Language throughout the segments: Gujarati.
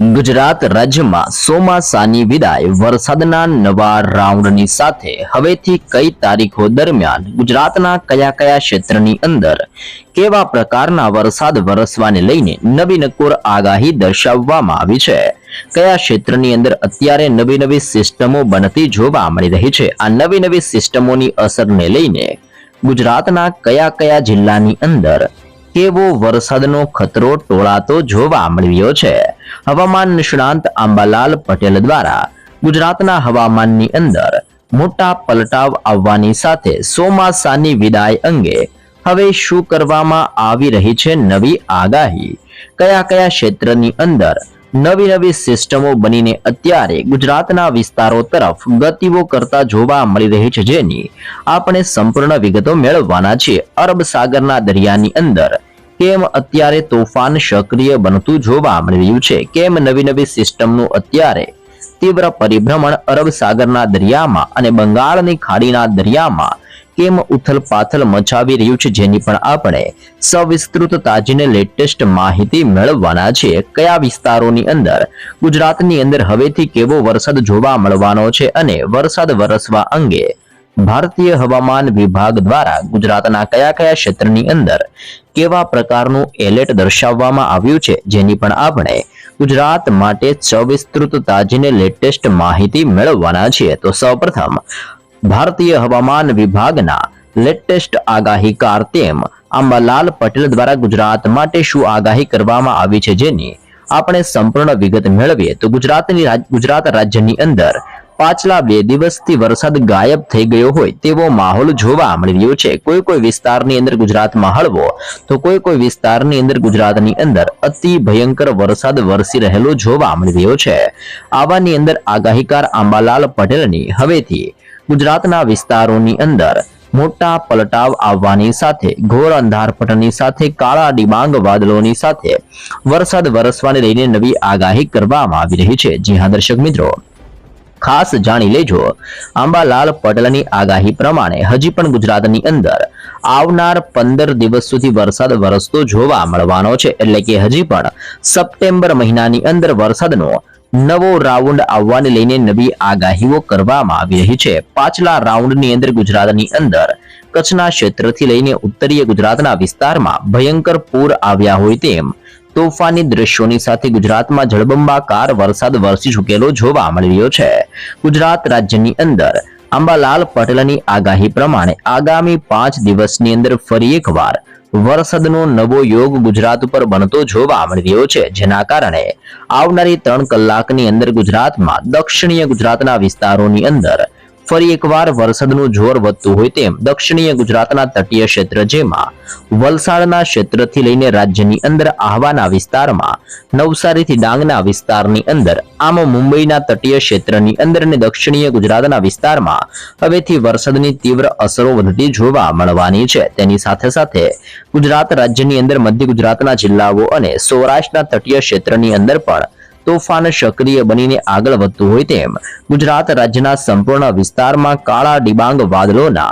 ગુજરાત રાજ્યમાં ચોમાસાની વિદાય, વરસાદના નવા રાઉન્ડની સાથે હવેથી કઈ તારીખો દરમિયાન ગુજરાતના કયા કયા ક્ષેત્રની અંદર કેવા પ્રકારના વરસાદ વરસવાને લઈને નવી નકોર આગાહી દર્શાવવામાં આવી છે? કયા ક્ષેત્રની અંદર અત્યારે નવી નવી સિસ્ટમો બનતી જોવા મળી રહી છે? આ નવી નવી સિસ્ટમોની અસરને લઈને ગુજરાતના કયા કયા જિલ્લાની અંદર કેવો વરસાદનો ખતરો ટોળાતો જોવા મળ્યો છે. હવામાન નિષ્ણાંત આંબાલાલ પટેલ દ્વારા ગુજરાતના હવામાનની અંદર મોટા પલટાવ આવવાની સાથે ચોમાસાની વિદાય અંગે હવે શું કરવામાં આવી રહી છે નવી આગાહી? કયા કયા ક્ષેત્રની અંદર નવી નવી સિસ્ટમો બનીને અત્યારે ગુજરાતના વિસ્તારો તરફ ગતિઓ કરતા જોવા મળી રહી છે જેની આપણે સંપૂર્ણ વિગતો મેળવવાના છે અરબ સાગરના દરિયાની અંદર કેમ અત્યારે તોફાન સક્રિય બનતું જોવા મળી રહ્યું છે? કેમ નવી નવી સિસ્ટમનું અત્યારે તીવ્ર પરિભ્રમણ અરબ સાગરના દરિયામાં અને બંગાળની ખાડીના દરિયામાં કેમ ઉથલ પાથલ મચાવી રહ્યું છે? જેની પણ આપણે સવિસ્તૃત તાજીને લેટેસ્ટ માહિતી મેળવવાના છે. કયા વિસ્તારોની અંદર ગુજરાતની અંદર હવેથી કેવો વરસાદ જોવા મળવાનો છે અને વરસાદ વરસવા અંગે ભારતીય હવામાન વિભાગ દ્વારા ગુજરાતના કયા કયા ક્ષેત્રની અંદર કેવા પ્રકારનું એલર્ટ દર્શાવવામાં આવ્યું છે જેની પણ આપણે ગુજરાત માટે સવિસ્તૃત તાજીને લેટેસ્ટ માહિતી મેળવવાના છીએ. તો સૌપ્રથમ ભારતીય હવામાન વિભાગના લેટેસ્ટ આગાહીકાર તેમ આંબાલાલ પટેલ દ્વારા ગુજરાત માટે શું આગાહી કરવામાં આવી છે જેની આપણે સંપૂર્ણ વિગત મેળવીએ. તો ગુજરાતની ગુજરાત રાજ્યની અંદર પાછલા બે દિવસથી વરસાદ ગાયબ થઈ ગયો હોય તેવો માહોલ જોવા મળી રહ્યો છે. કોઈ કોઈ વિસ્તારની અંદર ગુજરાતમાં હળવો, તો કોઈ કોઈ વિસ્તારની અંદર ગુજરાતની અંદર અતિ ભયંકર વરસાદ વરસી રહેલો જોવા મળી રહ્યો છે. આવાની અંદર આગાહીકાર આંબાલાલ પટેલની હવેથી ગુજરાતના વિસ્તારોની અંદર મોટા પલટાવ આવવાની સાથે, ઘોર અંધારપટની સાથે, કાળા ડિબાંગ વાદળોની સાથે વરસાદ વરસવાને લઈને નવી આગાહી કરવામાં આવી રહી છે. જી હા, દર્શક મિત્રો. ખાસ જાણી લેજો. આંબાલાલ પટેલની આગાહી પ્રમાણે હજી પણ ગુજરાતની અંદર આવનાર પંદર દિવસ સુધી વરસાદ વરસતો જોવા મળવાનો છે. એટલે કે હજી પણ સપ્ટેમ્બર મહિનાની અંદર વરસાદનો નવો રાઉન્ડ આવવાને લઈને નવી આગાહીઓ કરવામાં આવી રહી છે. પાછલા રાઉન્ડની અંદર ગુજરાતની અંદર કચ્છના ક્ષેત્રથી લઈને ઉત્તરીય ગુજરાતના વિસ્તારમાં ભયંકર પૂર આવ્યા હોય તેમ તોફાની દ્રશ્યોની સાથે ગુજરાતમાં જળબંબાકાર વરસાદ વરસી ચૂકેલો જોવા મળી રહ્યો છે. ગુજરાત રાજ્યની અંદર આંબાલાલ પટેલની આગાહી પ્રમાણે આગામી પાંચ દિવસની અંદર ફરી એકવાર વરસાદનો નવો યોગ ગુજરાત ઉપર બનતો જોવા મળી રહ્યો છે, જેના કારણે આવનારી ત્રણ કલાકની અંદર ગુજરાતમાં દક્ષિણીય ગુજરાતના વિસ્તારોની અંદર ફરી એકવાર વરસાદનું જોર વધતું હોય તેમ દક્ષિણીય ગુજરાતના તટીય ક્ષેત્ર જેમાં વલસાડના ક્ષેત્રથી લઈને રાજ્યની અંદર આહવાના વિસ્તારમાં, નવસારીથી ડાંગના વિસ્તારની અંદર, આમ મુંબઈના તટીય ક્ષેત્રની અંદર અને દક્ષિણીય ગુજરાતના વિસ્તારમાં હવેથી વરસાદની તીવ્ર અસરો વધતી જોવા મળવાની છે. તેની સાથે સાથે ગુજરાત રાજ્યની અંદર મધ્ય ગુજરાતના જિલ્લાઓ અને સૌરાષ્ટ્રના તટીય ક્ષેત્રની અંદર પણ તોફાન સક્રિય બનીને આગળ વધતું હોય તેમ ગુજરાત રાજ્યના સંપૂર્ણ વિસ્તારમાં કાળા ડિબાંગ વાદળોના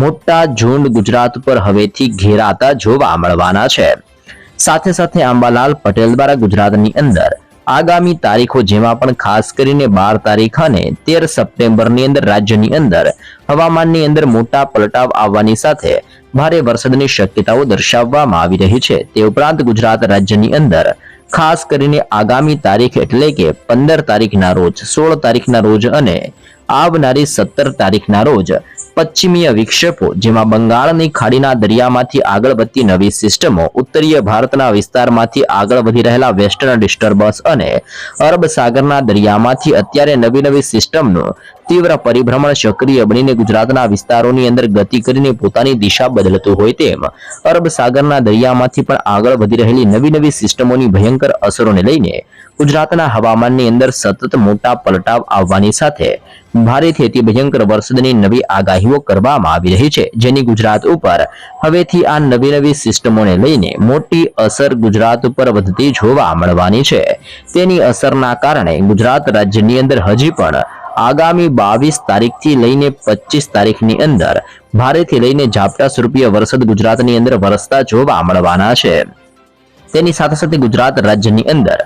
મોટા ઝુંડ ગુજરાત પર હવેથી ઘેરાતા જોવા મળવાના છે. સાથે સાથે આંબાલાલ પટેલ દ્વારા ગુજરાતની અંદર આગામી તારીખો જેમાં પણ ખાસ કરીને બાર તારીખ અને તેર સપ્ટેમ્બરની અંદર રાજ્યની અંદર હવામાનની અંદર મોટા પલટાવ આવવાની સાથે ભારે વરસાદની શક્યતાઓ દર્શાવવામાં આવી રહી છે. તે ઉપરાંત ગુજરાત રાજ્યની અંદર ખાસ કરીને આગામી તારીખ એટલે કે પંદર તારીખના રોજ, સોળ તારીખના રોજ અને આવનારી સત્તર તારીખના રોજ. પશ્ચિમીય વિક્ષેપો, જેમાં બંગાળની ખાડીના દરિયામાંથી આગળ વધતી નવી સિસ્ટમો, ઉત્તરીય ભારતના વિસ્તારમાંથી આગળ વધી રહેલા વેસ્ટર્ન ડિસ્ટર્બન્સ અને અરબ સાગરના દરિયામાંથી અત્યારે નવી નવી સિસ્ટમનું તીવ્ર પરિભ્રમણ સક્રિય બનીને ગુજરાતના વિસ્તારોની અંદર ગતિ કરીને પોતાની દિશા બદલતું હોય તેમ, અરબ સાગરના દરિયામાંથી પણ આગળ વધી રહેલી નવી નવી સિસ્ટમોની ભયંકર અસરોને લઈને ગુજરાતના હવામાનની અંદર સતત મોટા પલટાવ આવવાની સાથે, ભારેથી ભયંકર વરસાદની નવી આગાહીઓ કરવામાં આવી રહી છે, જેની ગુજરાત ઉપર હવેથી આ નવી નવી સિસ્ટમોને લઈને મોટી અસર ગુજરાત ઉપર વધતી જોવા મળવાની છે. તેની અસરના કારણે ગુજરાત રાજ્યની અંદર હજી પણ આગામી બાવીસ તારીખથી લઈને પચીસ તારીખની અંદર ભારેથી લઈને ઝાપટા સ્વરૂપીય વરસાદ ગુજરાતની અંદર વરસતા જોવા મળવાના છે. તેની સાથે સાથે ગુજરાત રાજ્યની અંદર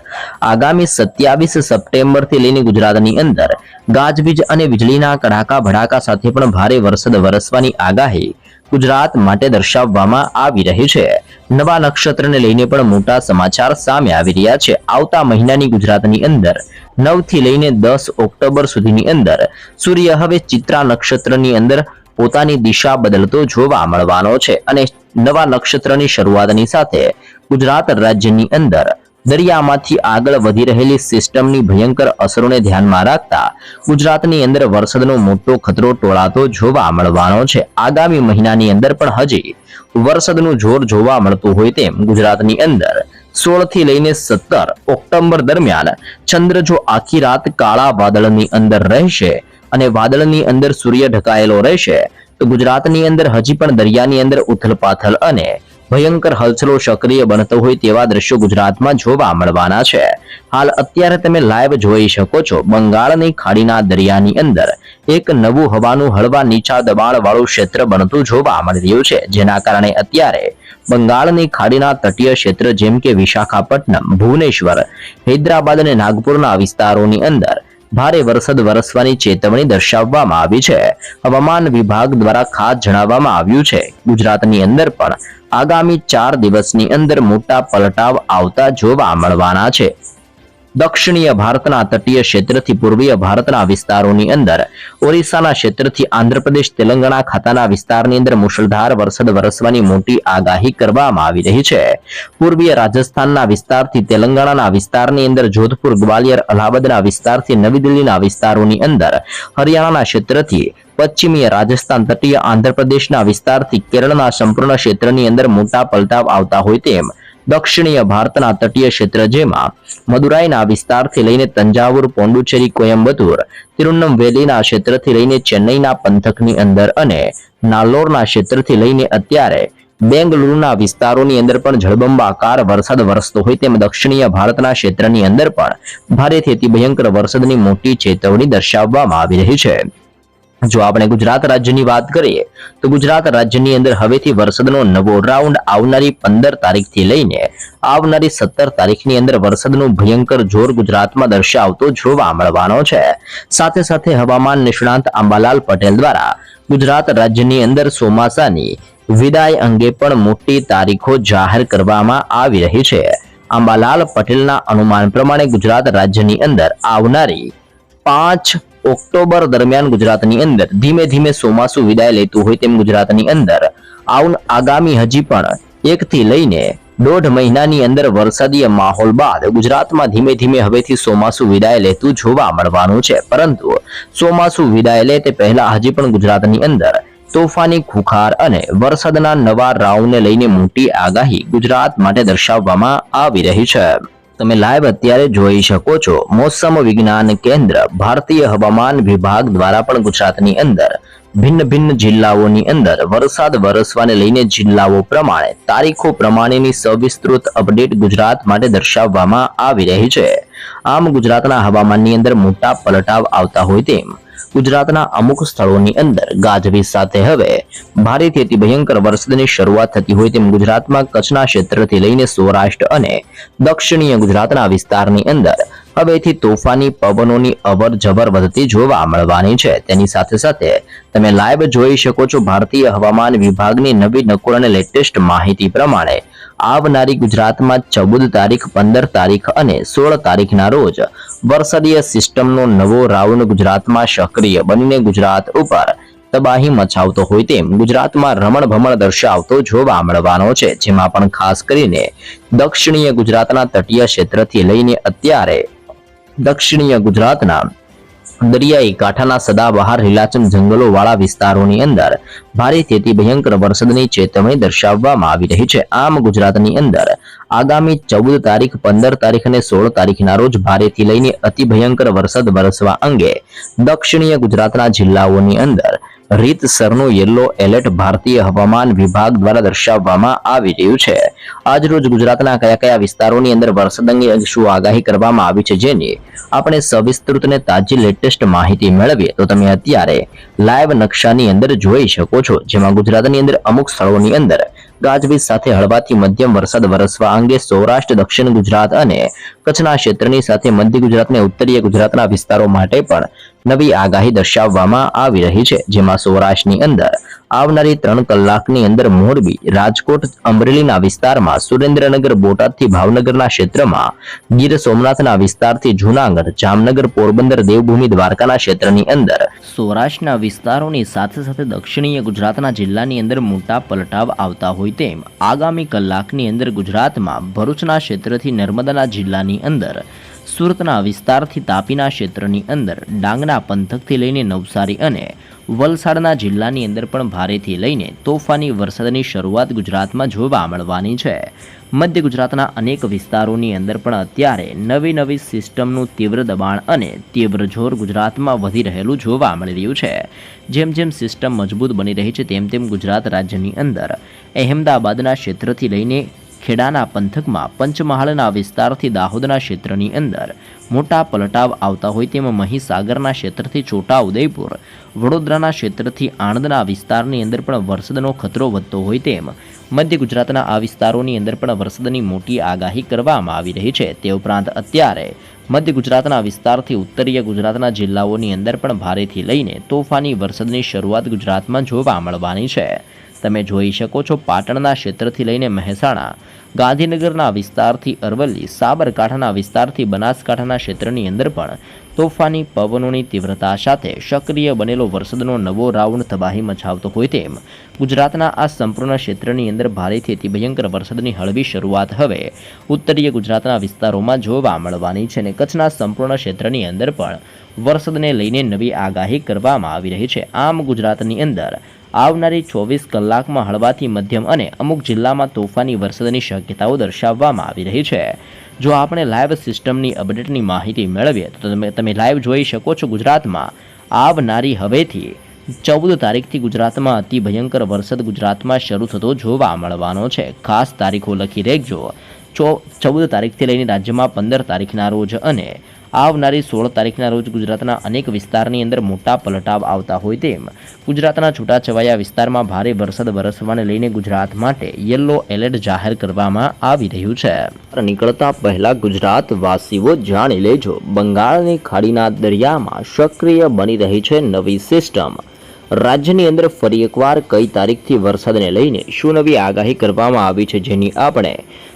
આગામી સત્યાવીસ સપ્ટેમ્બરથી લઈને ગુજરાતની અંદર ગાજવીજ અને વીજળીના કડાકા ભડાકા સાથે પણ ભારે વરસાદ વરસવાની આગાહી ગુજરાત માટે દર્શાવવામાં આવી રહી છે. નવા નક્ષત્રને લઈને પણ મોટા સમાચાર સામે આવી રહ્યા છે. આવતા મહિનાની ગુજરાતની અંદર નવથી લઈને દસ ઓક્ટોબર સુધીની અંદર સૂર્ય હવે ચિત્રા નક્ષત્રની અંદર પોતાની દિશા બદલતો જોવા મળવાનો છે અને નવા નક્ષત્રની શરૂઆતની સાથે ગુજરાત રાજ્યની અંદર દરિયામાંથી આગળ વધી રહેલી સિસ્ટમની ભયંકર અસરોને ધ્યાનમાં રાખતા ગુજરાતની અંદર વરસાદનો મોટો ખતરો ટોળાતો જોવા મળવાનો છે. આગામી મહિનાની અંદર પણ હજી વરસાદનું જોર જોવા મળતું હોય તેમ ગુજરાતની અંદર સોળથી લઈને સત્તર ઓક્ટોબર દરમિયાન ચંદ્ર જો આખી રાત કાળા વાદળની અંદર રહેશે અને વાદળની અંદર સૂર્ય ઢકાયેલો રહેશે, તો ગુજરાતની અંદર હજી પણ દરિયાની અંદર ઉથલપાથલ અને ભયંકર હલચલો સક્રિય બનતો હોય તેવા દ્રશ્યો ગુજરાતમાં જોવા મળવાના છે. હાલ અત્યારે તમે લાઈવ જોઈ શકો છો, બંગાળની ખાડીના દરિયાની અંદર એક નવું હવાનું હળવા નીચા દબાણ વાળું ક્ષેત્ર બનતું જોવા મળી રહ્યું છે, જેના કારણે અત્યારે બંગાળની ખાડીના તટીય ક્ષેત્ર જેમ કે વિશાખાપટ્ટનમ, ભુવનેશ્વર, હૈદરાબાદ અને નાગપુરના વિસ્તારોની અંદર ભારે વરસાદ વરસવાની ચેતવણી દર્શાવવામાં આવી છે. હવામાન વિભાગ દ્વારા ખાસ જણાવવામાં આવ્યું છે. ગુજરાતની અંદર પણ આગામી ચાર દિવસની અંદર મોટા પલટાવ આવતા જોવા મળવાના છે. દક્ષિણીય ભારતના તટીય ક્ષેત્રથી પૂર્વીય ભારતના વિસ્તારોની અંદર, ઓરિસ્સાના ક્ષેત્રથી આંધ્રપ્રદેશ, તેલંગાણા ખાતાના વિસ્તારની અંદર મુશળધાર વરસાદ વરસવાની મોટી આગાહી કરવામાં આવી રહી છે. પૂર્વીય રાજસ્થાનના વિસ્તારથી તેલંગાણાના વિસ્તારની અંદર, જોધપુર, ગ્વાલિયર, અલ્હાબાદના વિસ્તારથી નવી દિલ્હીના વિસ્તારોની અંદર, હરિયાણાના ક્ષેત્રથી પશ્ચિમીય રાજસ્થાન, તટીય આંધ્રપ્રદેશના વિસ્તારથી કેરળના સંપૂર્ણ ક્ષેત્રની અંદર મોટા પલટાવ આવતા હોય તેમ દક્ષિણીય ભારતના તટીય ક્ષેત્ર જેમાં મદુરાઈના વિસ્તારથી લઈને તંજાવુર પોંડુચેરી કોયમ્બતુર તિરુનમવેલીના ક્ષેત્રથી લઈને ચેન્નઈના પંથકની અંદર અને નાલ્લોરના ક્ષેત્રથી લઈને અત્યારે બેંગલુરુના વિસ્તારોની અંદર પણ જળબંબાકાર વરસાદ વરસતો હોય તેમ દક્ષિણીય ભારતના ક્ષેત્રની અંદર પણ ભારેથી અતિ ભયંકર વરસાદની મોટી ચેતવણી દર્શાવવામાં આવી રહી છે. જો આપણે ગુજરાત રાજ્યની વાત કરીએ, તો ગુજરાત રાજ્યની અંદર હવેથી વરસાદનો નવો રાઉન્ડ આવનારી પંદર તારીખથી લઈને આવનારી સત્તર તારીખની અંદર વરસાદનું ભયંકર જોર ગુજરાતમાં દર્શાવતો જોવા મળવાનો છે. સાથે સાથે હવામાન નિષ્ણાંત આંબાલાલ પટેલ દ્વારા ગુજરાત રાજ્યની અંદર ચોમાસાની વિદાય અંગે પણ મોટી તારીખો જાહેર કરવામાં આવી રહી છે. આંબાલાલ પટેલના અનુમાન પ્રમાણે ગુજરાત રાજ્યની અંદર આવનારી પાંચ ઓક્ટોબર દરમિયાન ગુજરાતની અંદર ધીમે ધીમે ચોમાસું વિદાય લેતું હોય તેમ ગુજરાતની અંદર આવું, આગામી હજી પણ એકથી લઈને દોઢ મહિનાની અંદર વરસાદીય માહોલ બાદ ગુજરાતમાં ધીમે ધીમે હવેથી ચોમાસું વિદાય લેતું જોવા મળવાનું છે. પરંતુ ચોમાસું વિદાય લે તે પહેલા હજી પણ ગુજરાતની અંદર તોફાની ખુખાર અને વરસાદના નવા રાઉન્ડને લઈને મોટી આગાહી ગુજરાત માટે દર્શાવવામાં આવી રહી છે. તમે લાઈવ અત્યારે જોઈ શકો છો. મોસમ વિજ્ઞાન કેન્દ્ર, ભારતીય હવામાન વિભાગ દ્વારા પણ ગુજરાતની અંદર ભિન્ન ભિન્ન જિલ્લાઓની અંદર વરસાદ વરસવાને લઈને જિલ્લાઓ પ્રમાણે તારીખો પ્રમાણેની સવિસ્તૃત અપડેટ ગુજરાત માટે દર્શાવવામાં આવી રહી છે. આમ ગુજરાતના હવામાનની અંદર મોટા પલટાવ આવતા હોય તેમ ગુજરાતના અમુક સ્થળોની અંદર ગાજવીજ સાથે હવે ભારેથી અતિ ભયંકર વરસાદની શરૂઆત થતી હોય તેમ ગુજરાતમાં કચ્છના ક્ષેત્રથી લઈને સૌરાષ્ટ્ર અને દક્ષિણીય ગુજરાતના વિસ્તારની અંદર હવેથી તોફાની પવનોની અવર જવર વધતી જોવા મળવાની છે. તેની સાથે સાથે તમે લાઈવ જોઈ શકો છો ભારતીય હવામાન વિભાગની નવી નકોર અને લેટેસ્ટ માહિતી પ્રમાણે આવનારી ગુજરાતમાં ચૌદ તારીખ, પંદર તારીખ અને સોળ તારીખના રોજ વરસાદીય સિસ્ટમનો નવો રાઉન્ડ ગુજરાતમાં સક્રિય બનીને ગુજરાત ઉપર તબાહી મચાવતો હોય તેમ ગુજરાતમાં રમણ ભમણ દર્શાવતો જોવા મળવાનો છે, જેમાં પણ ખાસ કરીને દક્ષિણીય ગુજરાતના તટીય ક્ષેત્રથી લઈને અત્યારે દક્ષિણીય ગુજરાતના દરિયાઈ કાંઠાના સદાબહાર લીલાચમ જંગલો વાળા વિસ્તારોની અંદર ભારે તેથી ભયંકર વરસાદની ચેતવણી દર્શાવવામાં આવી રહી છે. આમ ગુજરાતની અંદર આગામી ચૌદ તારીખ, પંદર તારીખ અને સોળ તારીખના રોજ ભારેથી લઈને અતિ ભયંકર વરસાદ વરસવા અંગે દક્ષિણીય ગુજરાતના જિલ્લાઓની અંદર રીતસરનું યલો એલર્ટ ભારતીય હવામાન વિભાગ દ્વારા દર્શાવવામાં આવી રહ્યું છે. આજરોજ ગુજરાતના કયા કયા વિસ્તારોની અંદર વરસાદ અંગે શું આગાહી કરવામાં આવી છે જેની આપણે સવિસ્તૃત અને તાજી લેટેસ્ટ માહિતી મેળવીએ, તો તમે અત્યારે લાઈવ નકશાની અંદર જોઈ શકો છો, જેમાં ગુજરાતની અંદર અમુક સ્થળોની અંદર ગાજવીજ સાથે હળવાથી મધ્યમ વરસાદ વરસવા અંગે સૌરાષ્ટ્ર, દક્ષિણ ગુજરાત અને કચ્છના ક્ષેત્રની સાથે મધ્ય ગુજરાત ઉત્તરીય ગુજરાતના વિસ્તારો માટે પણ નવી આગાહી દર્શાવવામાં આવી રહી છે, જેમાં સૌરાષ્ટ્રની અંદર આવનારી ત્રણ કલાકની અંદર મોરબી, રાજકોટ, અમરેલીના વિસ્તારમાં સુરેન્દ્રનગર, બોટાદથી ભાવનગરના ક્ષેત્રમાં ગીર સોમનાથના વિસ્તારથી જૂનાગઢ, જામનગર, પોરબંદર, દેવભૂમિ, દ્વારકાના ક્ષેત્રની અંદર સૌરાષ્ટ્રના વિસ્તારોની સાથે સાથે દક્ષિણીય ગુજરાતના જિલ્લાની અંદર મોટા પલટાવ આવતા હોય તેમ આગામી કલાકની અંદર ગુજરાતમાં ભરૂચના ક્ષેત્રથી નર્મદાના જિલ્લાની અંદર સુરતના વિસ્તારથી તાપીના ક્ષેત્રની અંદર ડાંગના પંથકથી લઈને નવસારી અને વલસાડના જિલ્લાની અંદર પણ ભારેથી લઈને તોફાની વરસાદની શરૂઆત ગુજરાતમાં જોવા મળવાની છે. મધ્ય ગુજરાતના અનેક વિસ્તારોની અંદર પણ અત્યારે નવી નવી સિસ્ટમનું તીવ્ર દબાણ અને તીવ્ર જોર ગુજરાતમાં વધી રહેલું જોવા મળી રહ્યું છે. જેમ જેમ સિસ્ટમ મજબૂત બની રહી છે, તેમ તેમ ગુજરાત રાજ્યની અંદર અહેમદાબાદના ક્ષેત્રથી લઈને ખેડાના પંથકમાં પંચમહાલના વિસ્તારથી દાહોદના ક્ષેત્રની અંદર મોટા પલટાવ આવતા હોય તેમાં મહીસાગરના ક્ષેત્રથી છોટા ઉદયપુર વડોદરાના ક્ષેત્રથી આણંદના વિસ્તારની અંદર પણ વરસાદનો ખતરો વધતો હોય તેમ મધ્ય ગુજરાતના આ વિસ્તારોની અંદર પણ વરસાદની મોટી આગાહી કરવામાં આવી રહી છે. તે ઉપરાંત અત્યારે મધ્ય ગુજરાતના વિસ્તારથી ઉત્તરીય ગુજરાતના જિલ્લાઓની અંદર પણ ભારેથી લઈને તોફાની વરસાદની શરૂઆત ગુજરાતમાં જોવા મળવાની છે. તમે જોઈ શકો છો પાટણના ક્ષેત્રથી લઈને મહેસાણા ગાંધીનગરના વિસ્તારથી અરવલ્લી, સાબરકાંઠાના વિસ્તારથી બનાસકાંઠાના ક્ષેત્રની અંદર પણ તોફાની પવનોની તીવ્રતા સાથે સક્રિય બનેલો વરસાદનો નવો રાઉન્ડ તબાહી મચાવતો હોય તેમ ગુજરાતના આ સંપૂર્ણ ક્ષેત્રની અંદર ભારેથી અતિ ભયંકર વરસાદની હળવી શરૂઆત હવે ઉત્તરીય ગુજરાતના વિસ્તારોમાં જોવા મળવાની છે અને કચ્છના સંપૂર્ણ ક્ષેત્રની અંદર પણ વરસાદને લઈને નવી આગાહી કરવામાં આવી રહી છે. આમ ગુજરાતની અંદર આવનારી ચોવીસ કલાકમાં હળવાથી મધ્યમ અને અમુક જિલ્લામાં તોફાની વરસાદની શક્યતાઓ દર્શાવવામાં આવી રહી છે. જો આપણે લાઈવ સિસ્ટમની અપડેટની માહિતી મેળવીએ, તો તમે તમે લાઈવ જોઈ શકો છો ગુજરાતમાં આવનારી હવેથી ચૌદ તારીખથી ગુજરાતમાં અતિ ભયંકર વરસાદ ગુજરાતમાં શરૂ થતો જોવા મળવાનો છે. ખાસ તારીખો લખી રહેજો ચો ચૌદ તારીખથી લઈને રાજ્યમાં પંદર તારીખના રોજ અને આવનારી સોળ તારીખના રોજ ગુજરાતના અનેક વિસ્તારની અંદર મોટા પલટાવ આવતા હોય તેમ ગુજરાતના છૂટાછવાયા વિસ્તારમાં ભારે વરસાદ વરસવાને લઈને ગુજરાત માટે યલો એલર્ટ જાહેર કરવામાં આવી રહ્યું છે. નીકળતા પહેલા ગુજરાતવાસીઓ જાણી લેજો, બંગાળની ખાડીના દરિયામાં સક્રિય બની રહી છે નવી સિસ્ટમ. રાજ્યની અંદર ફરી એકવાર કઈ તારીખથી વરસાદને લઈને શું નવી આગાહી કરવામાં આવી છે જેની આપણે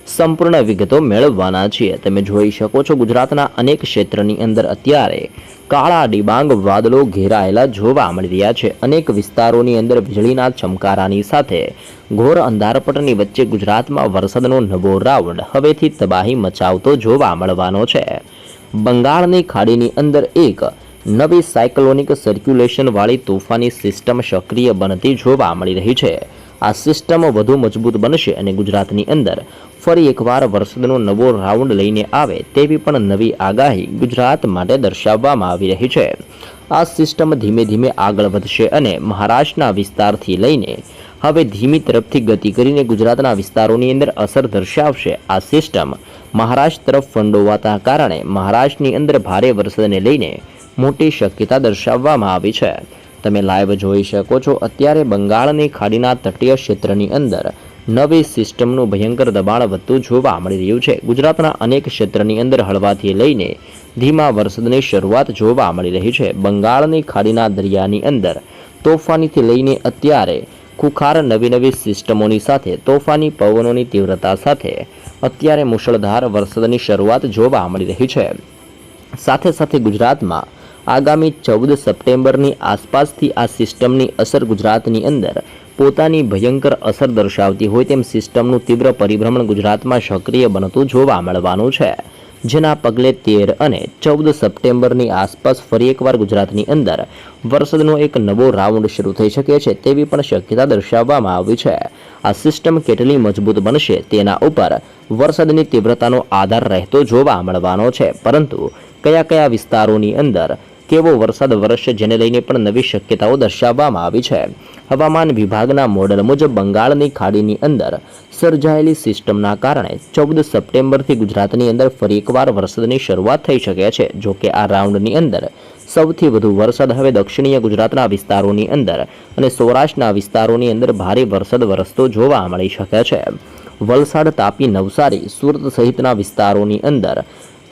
સંપૂર્ણ વિગતો મેળવવાના છીએ. તમે જોઈ શકો છો ગુજરાતના અનેક ક્ષેત્રની અંદર અત્યારે કાળા ડિબાંગ વાદળો ઘેરાયેલા જોવા મળી રહ્યા છે. અનેક વિસ્તારોની અંદર વીજળીના ચમકારાની સાથે ઘોર અંધારપટની વચ્ચે ગુજરાતમાં વરસાદનો નવો રાઉન્ડ હવેથી તબાહી મચાવતો જોવા મળવાનો છે. બંગાળની ખાડીની અંદર એક નવી સાયક્લોનિક સર્ક્યુલેશન વાળી તોફાની સિસ્ટમ સક્રિય બનતી જોવા મળી રહી છે. આ સિસ્ટમ વધુ મજબૂત બનશે અને ગુજરાતની અંદર ફરી એકવાર વરસાદનો નવો રાઉન્ડ લઈને આવે તેવી પણ નવી આગાહી ગુજરાત માટે દર્શાવવામાં આવી રહી છે. આ સિસ્ટમ ધીમે ધીમે આગળ વધશે અને મહારાષ્ટ્રના વિસ્તારથી લઈને હવે ધીમી તરફથી ગતિ કરીને ગુજરાતના વિસ્તારોની અંદર અસર દર્શાવશે આ સિસ્ટમ મહારાષ્ટ્ર તરફ ફંડોવાતા કારણે મહારાષ્ટ્રની અંદર ભારે વરસાદને લઈને મોટી શક્યતા દર્શાવવામાં આવી છે. તમે લાઈવ જોઈ શકો છો, અત્યારે બંગાળની ખાડીના તટીય ક્ષેત્રની અંદર નવી સિસ્ટમનું ભયંકર દબાણ વધતું જોવા મળી રહ્યું છે. ગુજરાતના અનેક ક્ષેત્રની અંદર હળવાથી લઈને ધીમા વરસાદની શરૂઆત જોવા મળી રહી છે. બંગાળની ખાડીના દરિયાની અંદર તોફાનીથી લઈને અત્યારે ખુખાર નવી નવી સિસ્ટમોની સાથે તોફાની પવનોની તીવ્રતા સાથે અત્યારે મુશળધાર વરસાદની શરૂઆત જોવા મળી રહી છે. સાથે સાથે ગુજરાતમાં આગામી ચૌદ સપ્ટેમ્બરની આસપાસથી આ સિસ્ટમની અસર ગુજરાતની અંદર પોતાની ભયંકર અસર દર્શાવતી હોય તેમ સિસ્ટમનું તીવ્ર પરિભ્રમણ ગુજરાતમાં સક્રિય બનતું જોવા મળવાનું છે. જેના પગલે તેર અને ચૌદ સપ્ટેમ્બરની આસપાસ ફરી એકવાર ગુજરાતની અંદર વરસાદનો એક નવો રાઉન્ડ શરૂ થઈ શકે છે તેવી પણ શક્યતા દર્શાવવામાં આવી છે. આ સિસ્ટમ કેટલી મજબૂત બનશે તેના ઉપર વરસાદની તીવ્રતાનો આધાર રહેતો જોવા મળવાનો છે. પરંતુ કયા કયા વિસ્તારોની અંદર કેવો વરસાદ વરસશે જેને લઈને પણ નવી શક્યતાઓ દર્શાવવામાં આવી છે. હવામાન વિભાગના મોડેલ મુજબ બંગાળની ખાડીની અંદર સર્જાયેલી સિસ્ટમના કારણે ચૌદ સપ્ટેમ્બરથી ગુજરાતની અંદર ફરી એકવાર વરસાદની શરૂઆત થઈ શકે છે. જો કે આ રાઉન્ડની અંદર સૌથી વધુ વરસાદ હવે દક્ષિણીય ગુજરાતના વિસ્તારોની અંદર અને સૌરાષ્ટ્રના વિસ્તારોની અંદર ભારે વરસાદ વરસતો જોવા મળી શકે છે. વલસાડ તાપી નવસારી સુરત સહિતના વિસ્તારોની અંદર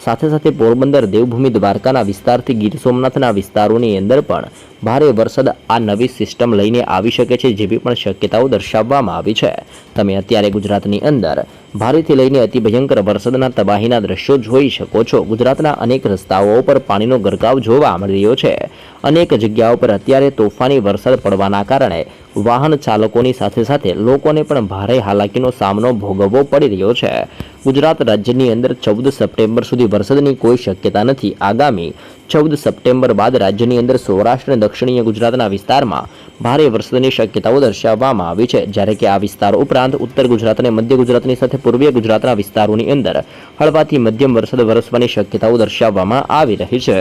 સાથે સાથે પોરબંદર દેવભૂમિ દ્વારકાના વિસ્તારથી ગીર સોમનાથના વિસ્તારોની અંદર પણ ભારે વરસાદ આ નવી સિસ્ટમ લઈને આવી શકે છે જેવી પણ શક્યતાઓ દર્શાવવામાં આવી છે. તમે અત્યારે ગુજરાતની અંદર ભારેથી લઈને અતિ ભયંકર વરસાદના તબાહીના દ્રશ્યો જોઈ શકો છો. ગુજરાતના અનેક રસ્તાઓ પર પાણીનો ગરકાવ જોવા મળી રહ્યો છે. અનેક જગ્યાઓ પર અત્યારે તોફાની વરસાદ પડવાના કારણે વાહન ચાલકોની સાથે સાથે લોકોને પણ ભારે હાલાકીનો સામનો ભોગવવો પડી રહ્યો છે. ગુજરાત રાજ્યની અંદર ચૌદ સપ્ટેમ્બર સુધી વરસાદની કોઈ શક્યતા નથી. આગામી ચૌદ સપ્ટેમ્બર બાદ રાજ્યની અંદર સૌરાષ્ટ્ર અને દક્ષિણીય ગુજરાતના વિસ્તારમાં ભારે વરસાદની શક્યતાઓ દર્શાવવામાં આવી છે. જ્યારે કે આ વિસ્તાર ઉપરાંત ઉત્તર ગુજરાત અને મધ્ય ગુજરાતની સાથે પૂર્વીય ગુજરાતના વિસ્તારોની અંદર હળવાથી મધ્યમ વરસાદ વરસવાની શક્યતાઓ દર્શાવવામાં આવી રહી છે.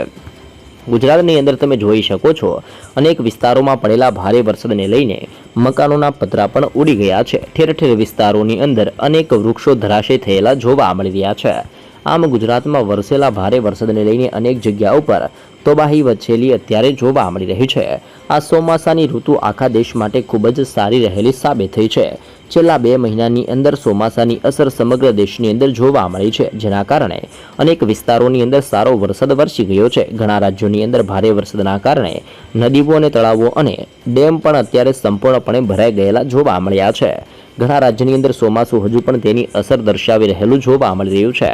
ગુજરાતની અંદર તમે જોઈ શકો છો. અનેક વિસ્તારોમાં પડેલા ભારે વરસાદને લઈને મકાનોના પતરા પણ ઉડી ગયા છે. ઠેર ઠેર વિસ્તારોની અંદર અનેક વૃક્ષો ધરાશય થયેલા જોવા મળી રહ્યા છે. આમ ગુજરાતમાં વરસેલા ભારે વરસાદને લઈને અનેક જગ્યાઓ પર તબાહી વચ્ચેલી અત્યારે જોવા મળી રહી છે. આ ચોમાસાની ઋતુ આખા દેશ માટે ખૂબ જ સારી રહેલી સાબિત થઈ છે. છેલ્લા બે મહિનાની અંદર ચોમાસાની અસર સમગ્ર દેશની અંદર જોવા મળી છે, જેના કારણે અનેક વિસ્તારોની અંદર સારો વરસાદ વરસી ગયો છે. ઘણા રાજ્યોની અંદર ભારે વરસાદના કારણે નદીઓ અને તળાવો અને ડેમ પણ અત્યારે સંપૂર્ણપણે ભરાઈ ગયેલા જોવા મળ્યા છે. ઘણા રાજ્યની અંદર ચોમાસું હજુ પણ તેની અસર દર્શાવી રહેલું જોવા મળી રહ્યું છે.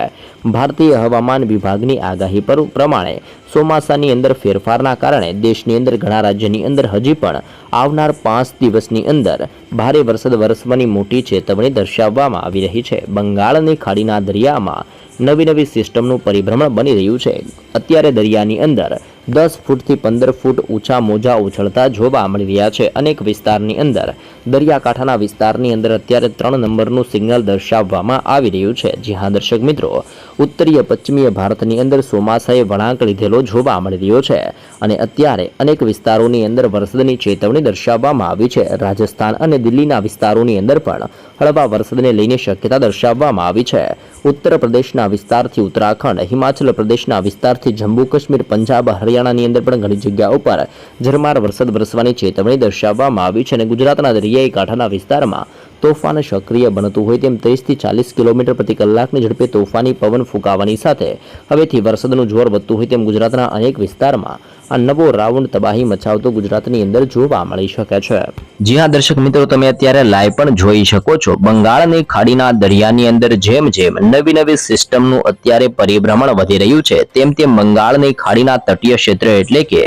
ભારતીય હવામાન વિભાગની આગાહી પર પ્રમાણે ચોમાસાની અંદર ફેરફારના કારણે દેશની અંદર ઘણા રાજ્યની અંદર હજી પણ આવનાર પાંચ દિવસની અંદર ભારે વરસાદ વરસવાની મોટી ચેતવણી દર્શાવવામાં આવી રહી છે. બંગાળની ખાડીના દરિયામાં નવી નવી સિસ્ટમનું પરિભ્રમણ બની રહ્યું છે. અત્યારે દરિયાની અંદર દસ ફૂટથી પંદર ફૂટ ઊંચા મોજા ઉછળતા જોવા મળી રહ્યા છે. અનેક વિસ્તારની અંદર, દરિયાકાંઠાના વિસ્તારની અંદર અત્યારે ત્રણ નંબરનું સિગ્નલ દર્શાવવામાં આવી રહ્યું છે. જી હા, દર્શક મિત્રો, ઉત્તરીય પશ્ચિમીય ભારતની અંદર ચોમાસાએ વળાંક લીધેલો જોવા મળી રહ્યો છે અને અત્યારે અનેક વિસ્તારોની અંદર વરસાદની ચેતવણી દર્શાવવામાં આવી છે. રાજસ્થાન અને દિલ્હીના વિસ્તારોની અંદર પણ હળવા વરસાદને લઈને શક્યતા દર્શાવવામાં આવી છે. ઉત્તર પ્રદેશના વિસ્તારથી ઉત્તરાખંડ, હિમાચલ પ્રદેશના વિસ્તારથી જમ્મુ કાશ્મીર, પંજાબ હરિયાણાની અંદર પણ ઘણી જગ્યા ઉપર ઝરમાર વરસાદ વરસવાની ચેતવણી દર્શાવવામાં આવી છે અને ગુજરાતના દરિયાઈ કાંઠાના વિસ્તારમાં તોફાન સક્રિય બનતું હોય તેમ ત્રીસથી ચાલીસ કિલોમીટર પ્રતિ કલાકની ઝડપે તોફાની પવન ફૂંકાવાની સાથે હવેથી વરસાદનું જોર વધતું હોય તેમ ગુજરાતના અનેક વિસ્તારમાં આ નવો રાઉન્ડ તબાહી મચાવતો ગુજરાતની અંદર જોવા મળી શકે છે. જી હા, દર્શક મિત્રો, તમે અત્યારે લાઈવ પણ જોઈ શકો છો. બંગાળની ખાડીના દરિયાની અંદર જેમ જેમ નવી નવી સિસ્ટમનું અત્યારે પરિભ્રમણ વધી રહ્યું છે, તેમ તેમ બંગાળની ખાડીના તટીય ક્ષેત્ર એટલે કે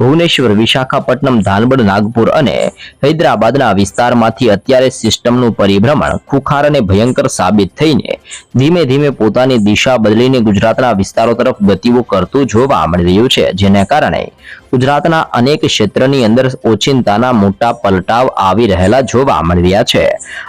ભુવનેશ્વર, વિશાખાપટ્ટનમ ધાનબડ નાગપુર અને હૈદરાબાદના વિસ્તારમાંથી અત્યારે સિસ્ટમનું પરિભ્રમણ ખુખાર અને ભયંકર સાબિત થઈને ધીમે ધીમે પોતાની દિશા બદલીને ગુજરાતના વિસ્તારો તરફ ગતિઓ કરતું જોવા મળી રહ્યું છે, જેના કારણે ગુજરાતના અનેક ક્ષેત્રની અંદર ઓચિંતાના મોટા પલટાવ આવી રહેલા જોવા મળી રહ્યા છે.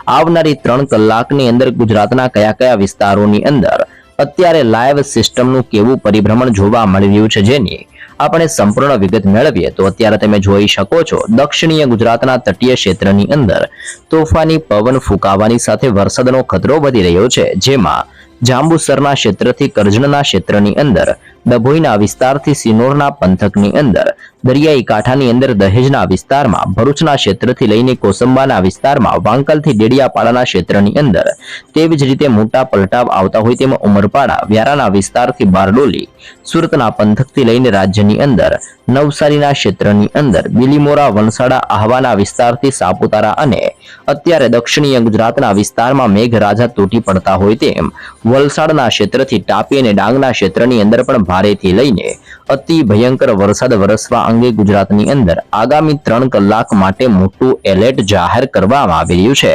આવનારી ત્રણ કલાકની અંદર ગુજરાતના કયા કયા વિસ્તારોની અંદર અત્યારે લાઈવ સિસ્ટમનું કેવું પરિભ્રમણ જોવા મળી રહ્યું છે જેની આપણે સંપૂર્ણ વિગત મેળવીએ, તો અત્યારે તમે જોઈ શકો છો, દક્ષિણીય ગુજરાતના તટીય ક્ષેત્રની અંદર તોફાની પવન ફૂંકાવાની સાથે વરસાદનો ખતરો વધી રહ્યો છે, જેમાં જાંબુસરના ક્ષેત્રથી કરજણના ક્ષેત્રની અંદર ડભોઈના વિસ્તારથી સિનોરના પંથકની અંદર, દરિયાઈ કાંઠાની અંદર દહેજના વિસ્તારમાં, ભરૂચના ક્ષેત્રથી લઈને કોસંબાના વિસ્તારમાં, વાંકલથી ડેડિયાપાડાના ક્ષેત્રની અંદર. તેવી જ રીતે મોટા પલટાવ આવતા હોય તેમાં ઉમરપાડા, વ્યારાના વિસ્તારથી બારડોલી, સુરતના પંથકથી લઈને રાજ્યની અંદર, નવસારીના ક્ષેત્રની અંદર, બિલીમોરા વલસાડા આહવાના વિસ્તારથી સાપુતારા અને અત્યારે દક્ષિણીય ગુજરાતના વિસ્તારમાં મેઘરાજા તૂટી પડતા હોય તેમ વલસાડના ક્ષેત્રથી તાપી અને ડાંગના ક્ષેત્રની અંદર પણ ભારેથી લઈને અતિ ભયંકર વરસાદ વરસવા અંગે ગુજરાતની અંદર આગામી ત્રણ કલાક માટે મોટું એલર્ટ જાહેર કરવામાં આવી રહ્યું છે.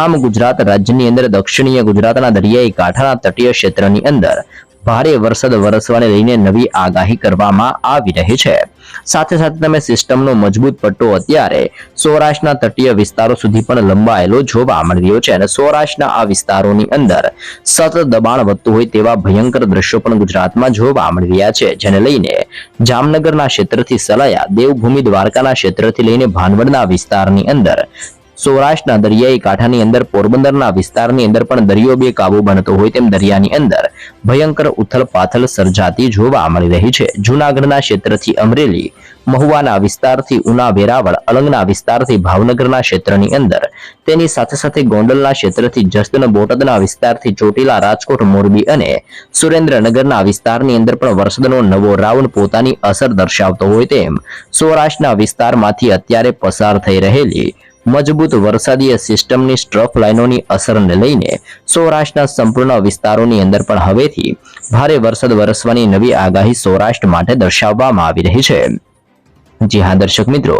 આમ ગુજરાત રાજ્યની અંદર દક્ષિણીય ગુજરાતના દરિયાઈ કાંઠાના તટીય ક્ષેત્રની અંદર ભારે વરસાદ વરસવાને લઈને નવી આગાહી કરવામાં આવી રહી છે. સાથે સાથે તમે સિસ્ટમનો મજબૂત પટ્ટો અત્યારે સૌરાષ્ટ્રના તટીય વિસ્તારો સુધી પણ લંબાયેલો જોવા મળી છે અને સૌરાષ્ટ્રના આ વિસ્તારોની અંદર સતત દબાણ વધતું હોય તેવા ભયંકર દ્રશ્યો પણ ગુજરાતમાં જોવા મળી રહ્યા છે, જેને લઈને જામનગરના ક્ષેત્રથી સલાયા, દેવભૂમિ દ્વારકાના ક્ષેત્રથી લઈને ભાનવડના વિસ્તારની અંદર સૌરાષ્ટ્રના દરિયાઈ કાંઠાની અંદર, પોરબંદરના વિસ્તારની અંદર પણ દરિયો બે કાબુ બનતો હોય તેમ દરિયાની અંદર ભયંકર ઉથલ પાથલ સર્જાતી જોવા મળી રહી છે. જૂનાગઢના ક્ષેત્રથી અમરેલી, મહુવાના વિસ્તારથી ઉના વેરાવળ, અલંગના વિસ્તારથી ભાવનગરના ક્ષેત્રની અંદર, તેની સાથે સાથે ગોંડલના ક્ષેત્રથી જસદન બોટાદના વિસ્તારથી ચોટીલા, રાજકોટ, મોરબી અને સુરેન્દ્રનગરના વિસ્તારની અંદર પણ વરસાદનો નવો રાઉન્ડ પોતાની અસર દર્શાવતો હોય તેમ સૌરાષ્ટ્રના વિસ્તારમાંથી અત્યારે પસાર થઈ રહેલી મજબૂત વરસાદીય સિસ્ટમની સ્ટ્રફ લાઇનોની અસરને લઈને સૌરાષ્ટ્રના સંપૂર્ણ વિસ્તારોની અંદર પણ હવેથી ભારે વરસાદ વરસવાની નવી આગાહી સૌરાષ્ટ્ર માટે દર્શાવવામાં આવી રહી છે. જી હા, દર્શક મિત્રો,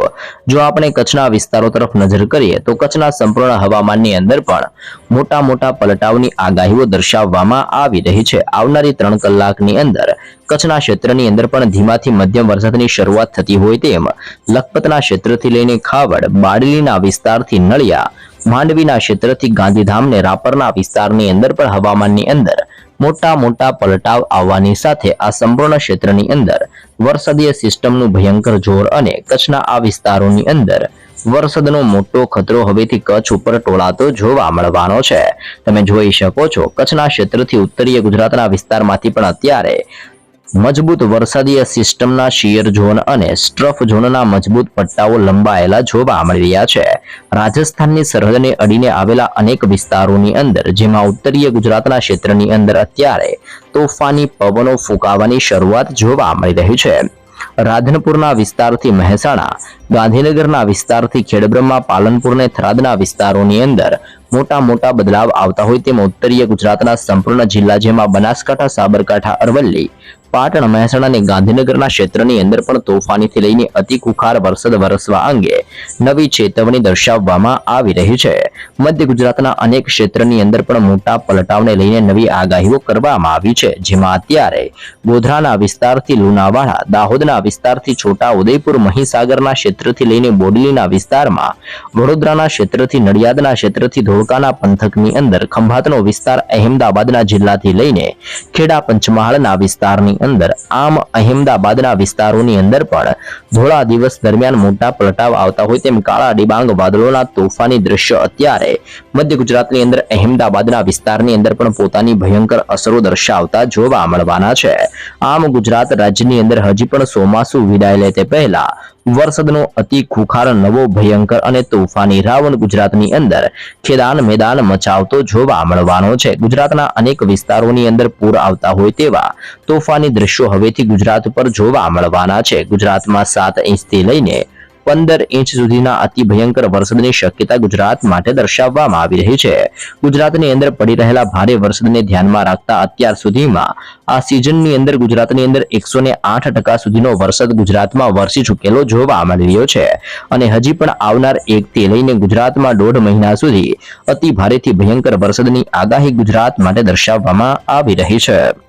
જો આપણે કચ્છના વિસ્તારો તરફ નજર કરીએ, તો કચ્છના સંપૂર્ણ હવામાનની અંદર પણ મોટા મોટા પલટાવની આગાહીઓ દર્શાવવામાં આવી રહી છે. આવનારી ત્રણ કલાકની અંદર કચ્છના ક્ષેત્રની અંદર પણ ધીમાથી મધ્યમ વરસાદની શરૂઆત થતી હોય તેમ લખપતના ક્ષેત્રથી લઈને ખાવડ, બાડલીના વિસ્તારથી નળિયા, માંડવીના ક્ષેત્રથી ગાંધીધામ ને રાપરના વિસ્તારની અંદર પણ હવામાનની અંદર મોટા મોટા પલટાવ આવવાની સાથે આ સંપૂર્ણ ક્ષેત્રની અંદર વરસાદીય સિસ્ટમનું ભયંકર જોર અને કચ્છના આ વિસ્તારોની અંદર વરસાદનો મોટો ખતરો હવેથી કચ્છ ઉપર ટોળાતો જોવા મળવાનો છે. તમે જોઈ શકો છો, કચ્છના ક્ષેત્રથી ઉત્તરીય ગુજરાતના વિસ્તારમાંથી પણ અત્યારે મજબૂત વરસાદીય સિસ્ટમના શિયર ઝોન અને સ્ટ્રફ ઝોનના મજબૂત પટ્ટાઓ લંબાયેલા જોવા મળી રહ્યા છે. રાજસ્થાનની સરહદને અડીને આવેલા અનેક વિસ્તારોની અંદર, જેમાં ઉત્તરીય ગુજરાતના ક્ષેત્રની અંદર અત્યારે તોફાની પવનો ફૂંકાવાની શરૂઆત જોવા મળી રહી છે. રાધનપુરના વિસ્તારથી મહેસાણા, ગાંધીનગરના વિસ્તારથી ખેડબ્રહ્મા પાલનપુર ને થરાદના વિસ્તારોની અંદર મોટા મોટા બદલાવ આવતા હોય તેમ ઉત્તરીય ગુજરાતના સંપૂર્ણ જિલ્લા જેમાં બનાસકાંઠા, સાબરકાંઠા, અરવલ્લી પાટણ મહેસાણા અને ગાંધીનગરના ક્ષેત્રની અંદર પણ તોફાનીથી લઈને અતિ કુખાર વરસાદ વરસવા અંગે નવી ચેતવણી દર્શાવવામાં આવી રહી છે. મધ્ય ગુજરાતના અનેક ક્ષેત્રની અંદર પણ મોટા પલટાવને લઈને નવી આગાહીઓ કરવામાં આવી છે, જેમાં અત્યારે ગોધરાના વિસ્તારથી લુણાવાડા, દાહોદના વિસ્તારથી છોટા ઉદયપુર, મહીસાગરના ક્ષેત્રથી લઈને બોડલીના વિસ્તારમાં, વડોદરાના ક્ષેત્રથી નડિયાદના ક્ષેત્રથી ધોળકાના પંથકની અંદર ખંભાતનો વિસ્તાર અહેમદાબાદના જિલ્લાથી લઈને ખેડા પંચમહાલના વિસ્તારની અંદર આમ અહેમદાબાદના વિસ્તારોની અંદર પણ ધોળા દિવસ દરમિયાન મોટા પલટાવ આવતા હોય તેમ કાળા ડિબાંગ વાદળોના તોફાની દ્રશ્ય અત્યારે મધ્ય ગુજરાતની અંદર અહેમદાબાદના વિસ્તારની અંદર પણ પોતાની ભયંકર અસરો દર્શાવતા જોવા મળવાના છે. આમ ગુજરાત રાજ્યની અંદર હજી પણ ચોમાસું વિદાય લે તે પહેલા વરસાદનો અતિ ખુખાર નવો ભયંકર અને તોફાની રાવણ ગુજરાતની અંદર ખેદાન મેદાન મચાવતો જોવા મળવાનો છે. ગુજરાતના અનેક વિસ્તારોની અંદર પૂર આવતા હોય તેવા તોફાની દ્રશ્યો હવેથી ગુજરાત પર જોવા મળવાના છે. ગુજરાતમાં સાત ઇંચથી લઈને પંદર ઇંચ સુધીના અતિ ભયંકર વરસાદની શક્યતા ગુજરાત માટે દર્શાવવામાં આવી રહી છે. ગુજરાતની અંદર પડી રહેલા ભારે વરસાદને ધ્યાનમાં રાખતા અત્યાર સુધીમાં આ સિઝનની અંદર ગુજરાતની અંદર એકસો આઠ ટકા સુધીનો વરસાદ ગુજરાતમાં વરસી ચૂકેલો જોવા મળી રહ્યો છે. અને હજી પણ આવનાર એકથી લઈને ગુજરાતમાં દોઢ મહિના સુધી અતિ ભારેથી ભયંકર વરસાદની આગાહી ગુજરાત માટે દર્શાવવામાં આવી રહી છે.